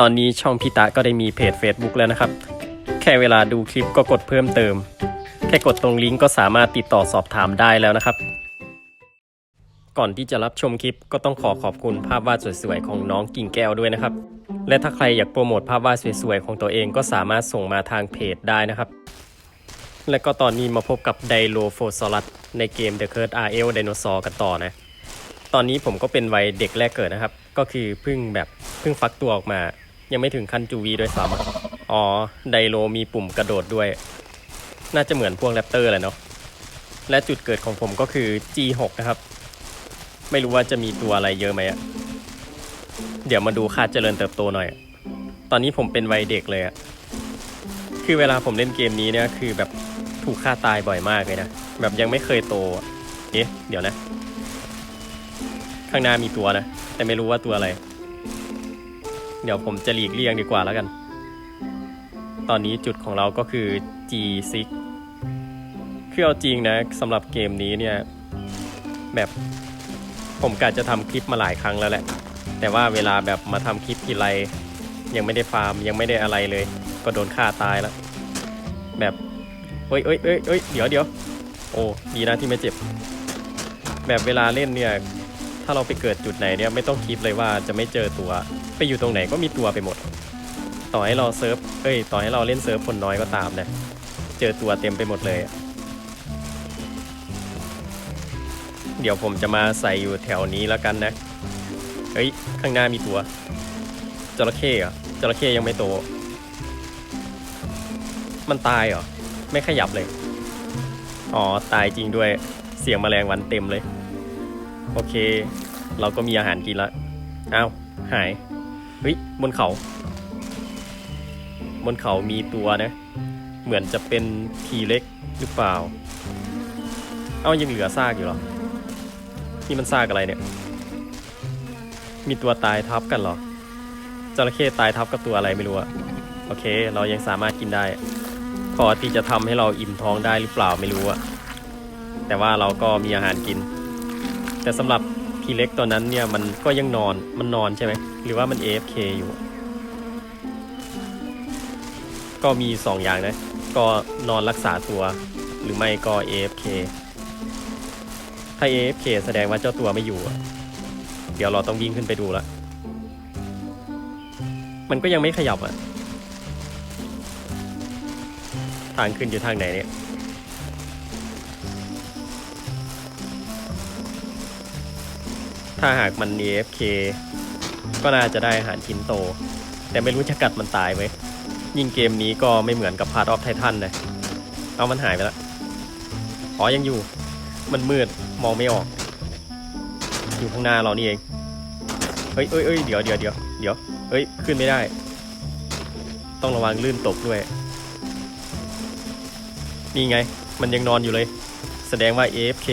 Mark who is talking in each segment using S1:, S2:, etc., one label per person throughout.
S1: ตอนนี้ช่องพิตะก็ได้มีเพจ Facebook แล้วนะครับ แค่เวลาดูคลิปก็กดเพิ่มเติม แค่กดตรงลิงก์ก็สามารถติดต่อสอบถามได้แล้วนะครับ ก่อนที่จะรับชมคลิปก็ต้องขอขอบคุณภาพวาดสวยๆของน้องกิ่งแก้วด้วยนะครับ และถ้าใครอยากโปรโมทภาพวาดสวยๆของตัวเองก็สามารถส่งมาทางเพจได้นะครับ และก็ตอนนี้มาพบกับไดโลโฟซอรัสในเกม The Curse RL Dinosaur กันต่อนะ ตอนนี้ผมก็เป็นวัยเด็กแรกเกิดนะครับ ก็คือเพิ่งแบบเพิ่งฟักตัวออกมา ยังไม่ถึงขั้นจูวีด้วยซ้ำอ๋อ ไดโลมีปุ่มกระโดดด้วย น่าจะเหมือนพวกแรปเตอร์แหละเนาะ และจุดเกิดของผมก็คือ G6 นะครับ ไม่รู้ว่าจะมีตัวอะไรเยอะไหมอะเดี๋ยวมาดูค่าเจริญเติบโตหน่อย ตอนนี้ผมเป็นวัยเด็กเลยอะคือเวลาผมเล่นเกมนี้เนี่ยคือแบบถูกฆ่าตายบ่อยมากเลยนะ แบบยังไม่เคยโตเอ๊ะ เดี๋ยวนะ ข้างหน้ามีตัวนะ แต่ไม่รู้ว่าตัวอะไร เดี๋ยวผมจะหลีกเลี่ยงดีกว่าแล้วกัน ตอนนี้จุดของเราก็คือ G6 คือเอาจริงนะสำหรับเกมนี้เนี่ย แบบผมกะจะทำคลิปมาหลายครั้งแล้วแหละ แต่ว่าเวลาแบบมาทำคลิปทีไรยังไม่ได้ฟาร์มยังไม่ได้อะไรเลย ก็โดนฆ่าตายแล้ว แบบเอ้ยเอ้ยเอ้ยเอ้ยเดี๋ยวเดี๋ยวโอ้ดีนะที่ไม่เจ็บ แบบเวลาเล่นเนี่ย ถ้าเราไปเกิดจุดไหนเนี่ยไม่ต้องคิดเลยว่าจะไม่เจอตัว ไปอยู่ตรงไหนก็มีตัวไปหมด ต่อให้เราเซิร์ฟเอ้ย ต่อให้เราเล่นเซิร์ฟคนน้อยก็ตามนะเจอตัวเต็มไปหมดเลย เดี๋ยวผมจะมาใส่อยู่แถวนี้แล้วกันนะ เฮ้ย ข้างหน้ามีตัว จระเข้เหรอจระเข้ยังไม่โต มันตายเหรอ ไม่ขยับเลย อ๋อ ตายจริงด้วย เสียงแมลงวันเต็มเลย โอเค เราก็มีอาหารกินละอ้าวหายเฮ้ยบนเขา บนเขามีตัวนะ เหมือนจะเป็นทีเล็กหรือเปล่า เอ้ายังเหลือซากอยู่หรอนี่มันซากอะไรเนี่ย มีตัวตายทับกันหรอจระเข้ตายทับกับตัวอะไรไม่รู้อะโอเค เรายังสามารถกินได้พอที่จะทำให้เราอิ่มท้องได้หรือเปล่าไม่รู้อะแต่ว่าเราก็มีอาหารกิน แต่สำหรับทีเล็กตัวนั้นเนี่ยมันก็ยังนอนมันนอนใช่ไหมหรือว่ามัน AFK อยู่ ก็มี 2 อย่างนะ ก็นอนรักษาตัว หรือไม่ก็ AFK ถ้า AFK แสดงว่าเจ้าตัวไม่อยู่ เดี๋ยวเราต้องวิ่งขึ้นไปดูละมันก็ยังไม่ขยับอะ ทางขึ้นอยู่ทางไหนเนี่ย ถ้าหากมัน AFK ก็น่าจะได้อาหารชิ้นโต แต่ไม่รู้จะกัดมันตายไหมยิ่งเกมนี้ก็ไม่เหมือนกับ Part of Titan นะเอามันหายไปแล้วอ๋อยังอยู่ มันมืดมองไม่ออก อยู่ข้างหน้าเรานี่เองเฮ้ยเอ้ยเอ้ยเดี๋ยวเดี๋ยวเดี๋ยวเดี๋ยวเฮ้ยขึ้นไม่ได้ ต้องระวังลื่นตกด้วย นี่ไง มันยังนอนอยู่เลย แสดงว่า AFK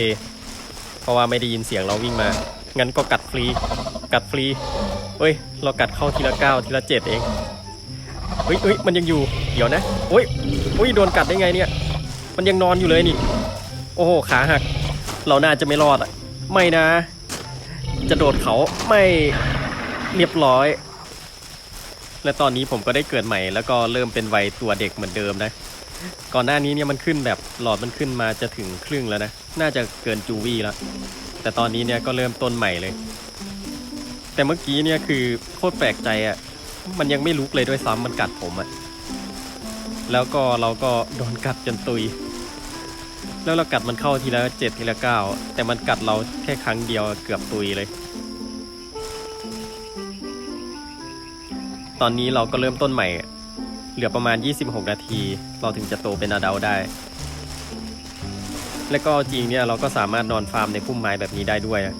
S1: เพราะว่าไม่ได้ยินเสียงเราวิ่งมา งั้นก็กัดฟรี กัดฟรีเฮ้ย เรากัดเข้าทีละเก้าทีละเจ็ดเอง เฮ้ยเฮ้ยมันยังอยู่ เดี๋ยวนะโอ้ยโอ้ย โดนกัดได้ไงเนี่ย มันยังนอนอยู่เลยนี่ โอ้โห ขาหัก เราน่าจะไม่รอดอะ ไม่นะ จะโดดเขาไม่เรียบร้อย และตอนนี้ผมก็ได้เกิดใหม่ แล้วก็เริ่มเป็นวัยตัวเด็กเหมือนเดิมนะ ก่อนหน้านี้เนี่ยมันขึ้นแบบหลอดมันขึ้นมาจะถึงครึ่งแล้วนะ น่าจะเกินจูวี่แล้ว แต่ตอนนี้เนี่ยก็เริ่มต้นใหม่เลย แต่เมื่อกี้เนี่ยคือโคตรแปลกใจอะ่ะ มันยังไม่ลุกเลยด้วยซ้ำมันกัดผมอะ่ะ แล้วก็เราก็โดนกัดจนตุย แล้วเรากัดมันเข้าทีละเจ็ดทีละเก้าแต่มันกัดเราแค่ครั้งเดียวเกือบตุยเลย ตอนนี้เราก็เริ่มต้นใหม่ เหลือประมาณ 26 นาที เราถึงจะโตเป็นอาดัลได้ และก็จริงเนี่ยเราก็สามารถนอนฟาร์มในพุ่มไม้แบบนี้ได้ด้วยนะ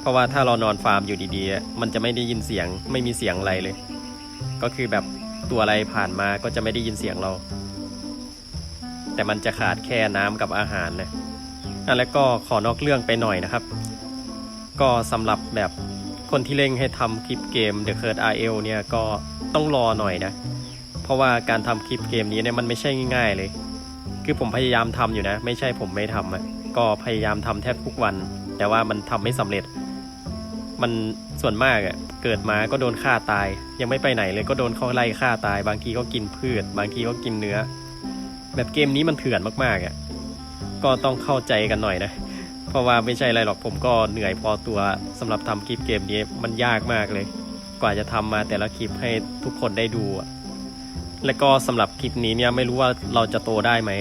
S1: เพราะว่าถ้าเรานอนฟาร์มอยู่ดีๆ มันจะไม่ได้ยินเสียงไม่มีเสียงอะไรเลย ก็คือแบบตัวอะไรผ่านมาก็จะไม่ได้ยินเสียงเรา แต่มันจะขาดแค่น้ำกับอาหารนะอะแล้วก็ขอนอกเรื่องไปหน่อยนะครับ ก็สำหรับแบบคนที่เร่งให้ทำคลิปเกม The Curse RL เนี่ยก็ต้องรอหน่อยนะ เพราะว่าการทำคลิปเกมนี้เนี่ยมันไม่ใช่ง่าย ๆเลย คือผมพยายามทำอยู่นะ ไม่ใช่ผมไม่ทำอะก็พยายามทำแทบทุกวัน แต่ว่ามันทำไม่สำเร็จ มันส่วนมากอะเกิดมาก็โดนฆ่าตาย ยังไม่ไปไหนเลยก็โดนเขาไล่ฆ่าตาย บางทีก็กินพืช บางทีก็กินเนื้อ แบบเกมนี้มันเถื่อนมากๆอะก็ต้องเข้าใจกันหน่อยนะเพราะว่าไม่ใช่อะไรหรอกผมก็เหนื่อยพอตัวสำหรับทำคลิปเกมนี้มันยากมากเลย กว่าจะทำมาแต่ละคลิปให้ทุกคนได้ดูอะ และก็สำหรับคลิปนี้เนี่ยไม่รู้ว่าเราจะโตได้ไหม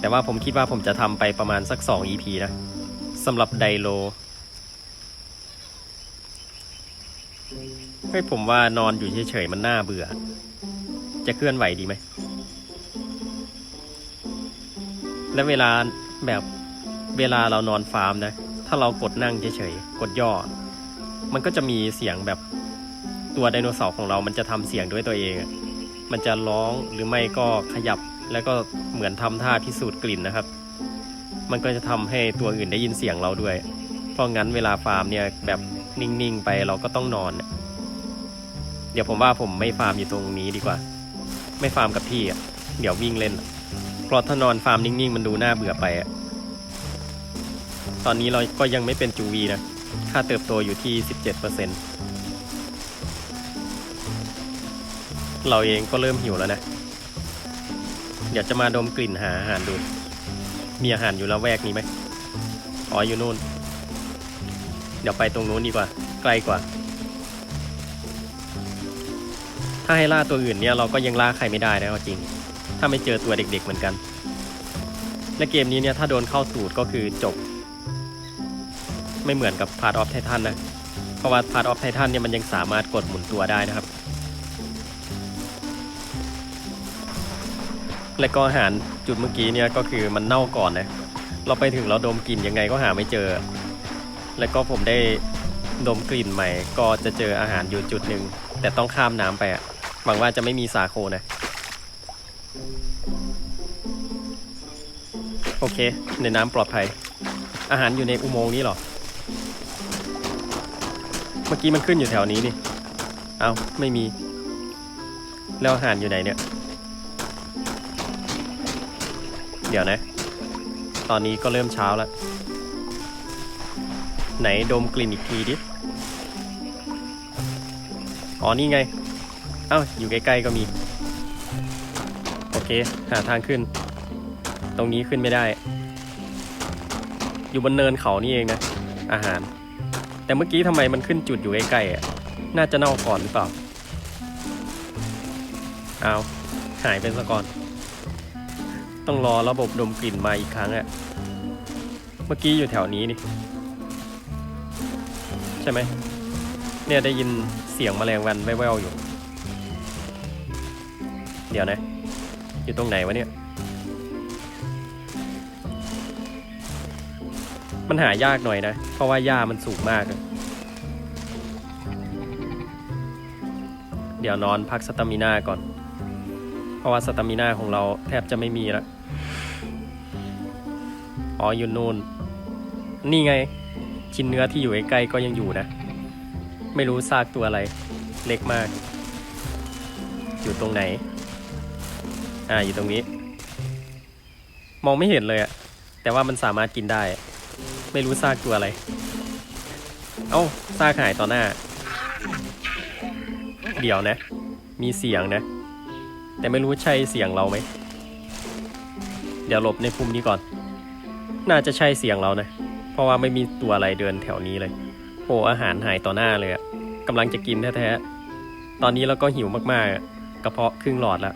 S1: แต่ว่าผมคิดว่าผมจะทำไปประมาณสัก 2 EP นะสำหรับไดโลเฮ้ผมว่านอนอยู่เฉยๆมันน่าเบื่อ จะเคลื่อนไหวดีไหม และเวลาแบบเวลาเรานอนฟาร์มนะ ถ้าเรากดนั่งเฉยๆ กดย่อ มันก็จะมีเสียงแบบตัวไดโนเสาร์ของเรามันจะทำเสียงด้วยตัวเองอะ มันจะร้องหรือไม่ก็ขยับ แล้วก็เหมือนทำท่าพิสูจน์กลิ่นนะครับ มันก็จะทำให้ตัวอื่นได้ยินเสียงเราด้วย เพราะงั้นเวลาฟาร์มเนี่ยแบบนิ่งๆไปเราก็ต้องนอน เดี๋ยวผมว่าผมไม่ฟาร์มอยู่ตรงนี้ดีกว่า ไม่ฟาร์มกับพี่อะเดี๋ยววิ่งเล่น เพราะถ้านอนฟาร์มนิ่งๆ มันดูน่าเบื่อไปอะตอนนี้เราก็ยังไม่เป็นจูวีนะ ค่าเติบโตอยู่ที่ 17%เร เราเองก็เริ่มหิวแล้วนะเดี๋ยวจะมาดมกลิ่นหาอาหารดู มีอาหารอยู่ละแวกนี้ไหมอ๋ออยู่นู่น เดี๋ยวไปตรงนู้นดีกว่า ใกล้กว่า ถ้าให้ล่าตัวอื่นเนี่ยเราก็ยังล่าใครไม่ได้นะจริง ถ้าไม่เจอตัวเด็ก ๆ เหมือนกัน และเกมนี้เนี่ยถ้าโดนเข้าสูตรก็คือจบ ไม่เหมือนกับ Part of Titan นะ เพราะว่า Part of Titan เนี่ยมันยังสามารถกดหมุนตัวได้นะครับ และก็อาหารจุดเมื่อกี้เนี่ยก็คือมันเน่าก่อนนะเราไปถึงเราดมกลิ่นยังไงก็หาไม่เจอ แล้วก็ผมได้ดมกลิ่นใหม่ ก็จะเจออาหารอยู่จุดหนึ่งแต่ต้องข้ามน้ำไปอะหวังว่าจะไม่มีสาโคนะโอเค ในน้ำปลอดภัย อาหารอยู่ในอุโมงค์นี้หรอ เมื่อกี้มันขึ้นอยู่แถวนี้นี่ เอาไม่มี แล้วอาหารอยู่ไหนเนี่ย เดี๋ยวนะ ตอนนี้ก็เริ่มเช้าแล้ว ไหนดมกลิ่นอีกทีดิ อ๋อ นี่ไง เอ้า อยู่ใกล้ๆก็มี โอเค หาทางขึ้น ตรงนี้ขึ้นไม่ได้ อยู่บนเนินเขานี่เองนะ อาหาร แต่เมื่อกี้ทำไมมันขึ้นจุดอยู่ใกล้ๆอะ น่าจะเน่าก่อนหรือเปล่า เอาหายไปซะก่อน ต้องรอระบบดมกลิ่นมาอีกครั้งอะเมื่อกี้อยู่แถวนี้นี่ ใช่ไหม เนี่ยได้ยินเสียงแมลงวันแว่วๆอยู่ เดี๋ยวนะ อยู่ตรงไหนวะเนี่ย มันหายากหน่อยนะ เพราะว่าหญ้ามันสูงมากอะเดี๋ยวนอนพักสตามิน่าก่อน เพราะว่าสตามิน่าของเราแทบจะไม่มีแล้ว อ๋ออยู่นู่นนี่ไง ชิ้นเนื้อที่อยู่ใกล้ๆก็ยังอยู่นะ ไม่รู้ซากตัวอะไร เล็กมาก อยู่ตรงไหน อ่าอยู่ตรงนี้ มองไม่เห็นเลยอะแต่ว่ามันสามารถกินได้ ไม่รู้ซากตัวอะไร เอ้าซากหายต่อหน้า เดี๋ยวนะ มีเสียงนะ แต่ไม่รู้ใช่เสียงเราไหม เดี๋ยวหลบในภูมินี้ก่อน น่าจะใช่เสียงเรานะ เพราะว่าไม่มีตัวอะไรเดินแถวนี้เลยโอ้อาหารหายต่อหน้าเลยอะกำลังจะกินแท้ๆ ตอนนี้เราก็หิวมากๆะกระเพาะครึ่งหลอดแล้ว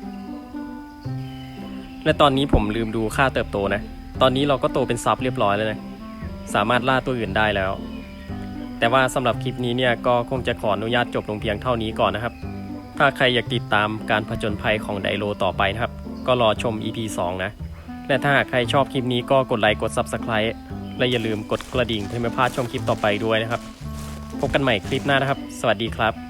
S1: และตอนนี้ผมลืมดูค่าเติบโตนะ ตอนนี้เราก็โตเป็นซับเรียบร้อยแล้วนะ สามารถล่าตัวอื่นได้แล้ว แต่ว่าสำหรับคลิปนี้เนี่ยก็คงจะขออนุญาตจบลงเพียงเท่านี้ก่อนนะครับ ถ้าใครอยากติดตามการผจญภัยของไดโลต่อไปนะครับ ก็รอชม EP 2 นะ และถ้าหากใครชอบคลิปนี้ก็กดไลค์กด Subscribe และอย่าลืมกดกระดิ่งเพื่อไม่พลาดชมคลิปต่อไปด้วยนะครับ พบกันใหม่คลิปหน้านะครับ สวัสดีครับ